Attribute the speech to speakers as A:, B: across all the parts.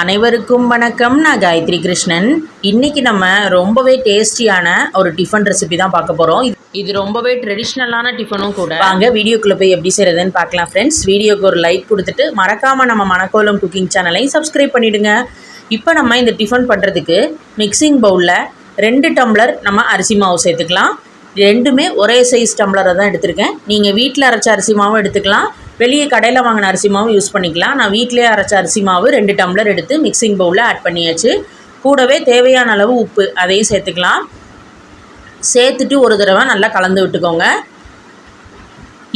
A: அனைவருக்கும் வணக்கம். நான் காயத்ரி கிருஷ்ணன். இன்றைக்கி நம்ம ரொம்பவே டேஸ்டியான ஒரு டிஃபன் ரெசிபி தான் பார்க்க போகிறோம் இது ரொம்பவே ட்ரெடிஷ்னலான டிஃபனும் கூட. வாங்க வீடியோக்குள்ளே போய் எப்படி செய்கிறதுன்னு பார்க்கலாம் ஃப்ரெண்ட்ஸ் வீடியோக்கு ஒரு லைக் கொடுத்துட்டு மறக்காமல் நம்ம மணக்கோலம் குக்கிங் சேனலையும் சப்ஸ்கிரைப் பண்ணிவிடுங்க இப்போ நம்ம இந்த டிஃபன் பண்ணுறதுக்கு மிக்சிங் பவுலில் ரெண்டு டம்ளர் நம்ம அரிசி மாவு சேர்த்துக்கலாம். ரெண்டுமே ஒரே சைஸ் டம்ளரை தான் எடுத்திருக்கேன். நீங்கள் வீட்டில் அரைச்ச அரிசி மாவும் எடுத்துக்கலாம். வெளியே கடையில் வாங்கின அரிசி மாவு யூஸ் பண்ணிக்கலாம். நான் வீட்டிலேயே அரைச்ச அரிசி மாவு ரெண்டு டம்ளர் எடுத்து மிக்சிங் பவுலில் ஆட் பண்ணியாச்சு. கூடவே தேவையான அளவு உப்பு அதையும் சேர்த்துக்கலாம். சேர்த்துட்டு ஒரு தடவை நல்லா கலந்து விட்டுக்கோங்க.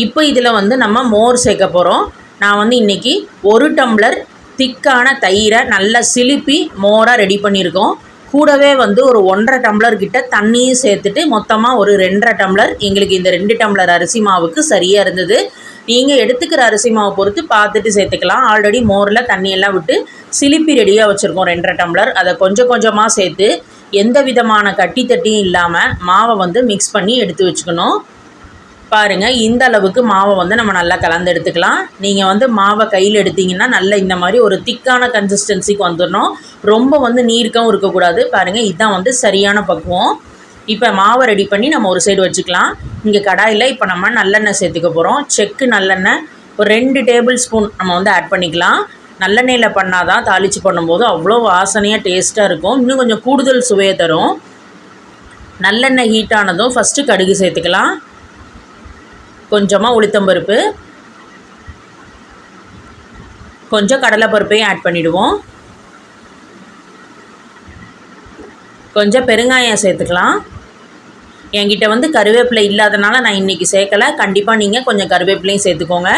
A: இப்போ இதில் வந்து நம்ம மோர் சேர்க்க போகிறோம் நான் வந்து இன்றைக்கி ஒரு டம்ளர் திக்கான தயிரை நல்லா சிலுப்பி மோராக ரெடி பண்ணியிருக்கோம். கூடவே வந்து ஒரு ஒன்றரை டம்ளர் கிட்ட தண்ணியும் சேர்த்துட்டு மொத்தமாக ஒரு ரெண்டரை டம்ளர் எங்களுக்கு இந்த ரெண்டு டம்ளர் அரிசி மாவுக்கு சரியாக இருந்தது. நீங்கள் எடுத்துக்கிற அரிசி மாவை பொறுத்து பார்த்துட்டு சேர்த்துக்கலாம். ஆல்ரெடி மோரில் தண்ணியெல்லாம் விட்டு சிலிப்பி ரெடியாக வச்சுருக்கோம். ரெண்டரை டம்ளர். அதை கொஞ்சம் கொஞ்சமாக சேர்த்து எந்த விதமான கட்டி தட்டியும் இல்லாமல் மாவை வந்து மிக்ஸ் பண்ணி எடுத்து வச்சுக்கணும். பாருங்கள் இந்த அளவுக்கு மாவை வந்து நம்ம நல்லா கலந்து எடுத்துக்கலாம். நீங்கள் வந்து மாவை கையில் எடுத்திங்கன்னா நல்ல இந்த மாதிரி ஒரு திக்கான கன்சிஸ்டன்சிக்கு வந்துடணும். ரொம்ப வந்து நீர்க்கவும் இருக்கக்கூடாது. பாருங்கள் இதுதான் வந்து சரியான பக்குவம். இப்போ மாவை ரெடி பண்ணி நம்ம ஒரு சைடு வச்சுக்கலாம். இங்கே கடாயில் இப்போ நம்ம நல்லெண்ணெய் சேர்த்துக்க போகிறோம் செக்கு நல்லெண்ணெய். ஒரு ரெண்டு டேபிள் ஸ்பூன் நம்ம வந்து ஆட் பண்ணிக்கலாம். நல்லெண்ணெயில் பண்ணால் தான் தாளித்து பண்ணும்போது அவ்வளோ வாசனையாக டேஸ்ட்டாக இருக்கும். இன்னும் கொஞ்சம் கூடுதல் சுவையை தரும். நல்லெண்ணெய் ஹீட் ஆனதும் ஃபஸ்ட்டு கடுகு சேர்த்துக்கலாம். கொஞ்சமாக உளுத்தம்பருப்பு கொஞ்சம் கடலைப்பருப்பையும் ஆட் பண்ணிவிடுவோம் கொஞ்சம் பெருங்காயம் சேர்த்துக்கலாம். என்கிட்ட வந்து கருவேப்பிலை இல்லாதனால நான் இன்றைக்கி சேர்க்கலை. கண்டிப்பாக நீங்கள் கொஞ்சம் கருவேப்பிலையும் சேர்த்துக்கோங்க.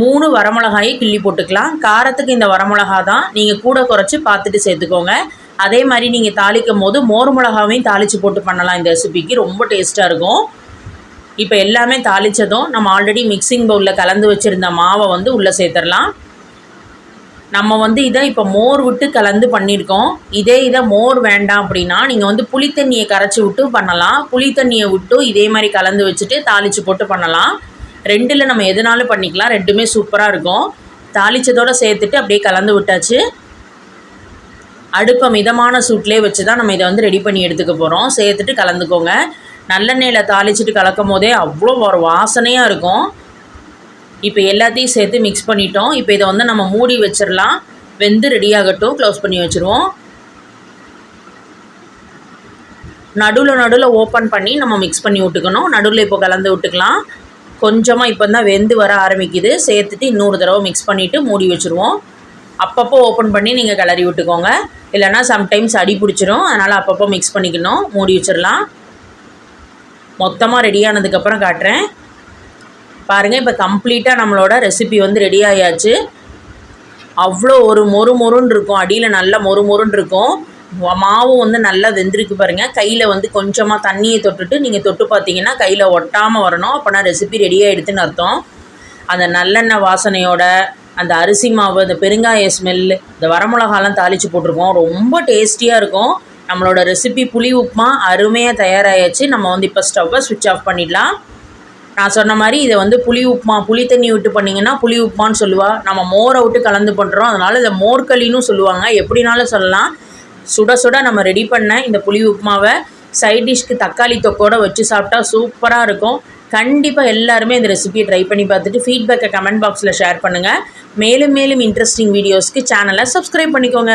A: மூணு வரமிளகாயை கிள்ளி போட்டுக்கலாம். காரத்துக்கு இந்த வரமிளகா தான் நீங்கள் கூட குறைச்சி பார்த்துட்டு சேர்த்துக்கோங்க. அதே மாதிரி நீங்கள் தாளிக்கும் போது மோர் மிளகாவையும் தாளித்து போட்டு பண்ணலாம் இந்த ரெசிபிக்கு. ரொம்ப டேஸ்ட்டாக இருக்கும். இப்போ எல்லாமே தாளித்ததும் நம்ம ஆல்ரெடி மிக்சிங் பவுலில் கலந்து வச்சுருந்த மாவை வந்து உள்ளே சேர்த்துடலாம். நம்ம வந்து இதை இப்போ மோர் விட்டு கலந்து பண்ணியிருக்கோம். இதே இதை மோர் வேண்டாம் அப்படின்னா நீங்கள் வந்து புளித்தண்ணியை கரைச்சி விட்டு பண்ணலாம். புளித்தண்ணியை விட்டு இதே மாதிரி கலந்து வச்சுட்டு தாளித்து போட்டு பண்ணலாம். ரெண்டில் நம்ம எதுனாலும் பண்ணிக்கலாம். ரெண்டுமே சூப்பராக இருக்கும். தாளித்ததோடு சேர்த்துட்டு அப்படியே கலந்து விட்டாச்சு. அடுப்பை மிதமான சூட்லேயே வச்சு தான் நம்ம இதை வந்து ரெடி பண்ணி எடுத்துக்க போகிறோம் சேர்த்துட்டு கலந்துக்கோங்க. நல்லெண்ணெயில் தாளிச்சிட்டு கலக்கும் போதே அவ்வளோ ஒரு வாசனையாக இருக்கும். இப்போ எல்லாத்தையும் சேர்த்து மிக்ஸ் பண்ணிட்டோம். இப்போ இதை வந்து நம்ம மூடி வச்சிடலாம் வெந்து ரெடி ஆகட்டும். க்ளோஸ் பண்ணி வச்சுருவோம். நடுவில் நடுவில் ஓப்பன் பண்ணி நம்ம மிக்ஸ் பண்ணி விட்டுக்கணும். நடுவில் இப்போ கலந்து விட்டுக்கலாம். கொஞ்சமாக இப்போ தான் வெந்து வர ஆரம்பிக்குது. சேர்த்துட்டு இன்னொரு தடவை மிக்ஸ் பண்ணிவிட்டு மூடி வச்சுருவோம். அப்பப்போ ஓப்பன் பண்ணி நீங்கள் கிளறி விட்டுக்கோங்க. இல்லைனா சம்டைம்ஸ் அடி பிடிச்சிரும். அதனால் அப்பப்போ மிக்ஸ் பண்ணிக்கணும். மூடி வச்சிடலாம் மொத்தமாக ரெடியானதுக்கப்புறம் காட்டுறேன். பாருங்கள் இப்போ கம்ப்ளீட்டாக நம்மளோட ரெசிபி வந்து ரெடி ஆயாச்சு. அவ்வளோ ஒரு மொறு மொறுன்னு இருக்கும். அடியில் நல்லா மொறு மொறுன்னு இருக்கும். மாவும் வந்து நல்லா வெந்திருக்கு பாருங்கள் கையில் வந்து கொஞ்சமாக தண்ணியை தொட்டுட்டு நீங்கள் தொட்டு பார்த்தீங்கன்னா கையில் ஒட்டாமல் வரணும். அப்போனா ரெசிபி ரெடியாக எடுத்துன்னு அர்த்தம். அந்த நல்லெண்ணெய் வாசனையோட அந்த அரிசி மாவு அந்த பெருங்காய ஸ்மெல்லு இந்த வரமிளகாலாம் தாளித்து போட்டிருக்கோம். ரொம்ப டேஸ்டியாக இருக்கும். நம்மளோட ரெசிபி புளி உப்புமா அருமையாக தயாராகிடுச்சு நம்ம வந்து இப்போ ஸ்டவ்வை சுவிட்ச் ஆஃப் பண்ணிடலாம். நான் சொன்ன மாதிரி இதை வந்து புளி உப்புமா புளி தண்ணி விட்டு பண்ணிங்கன்னா புளி உப்புமான்னு சொல்லுவாள் நம்ம மோரை விட்டு கலந்து பண்ணுறோம் அதனால் இதை மோர்களின்னு சொல்லுவாங்க. எப்படினாலும் சொல்லலாம். சுட சுட நம்ம ரெடி பண்ண இந்த புளி உப்புமாவை சைட் டிஷ்க்கு தக்காளி தொக்கோடு வச்சு சாப்பிட்டா சூப்பராக இருக்கும். கண்டிப்பாக எல்லாருமே இந்த ரெசிபியை ட்ரை பண்ணி பார்த்துட்டு ஃபீட்பேக்கை கமெண்ட் பாக்ஸில் ஷேர் பண்ணுங்கள் மேலும் மேலும் இன்ட்ரெஸ்டிங் வீடியோஸ்க்கு சேனலை சப்ஸ்கிரைப் பண்ணிக்கோங்க.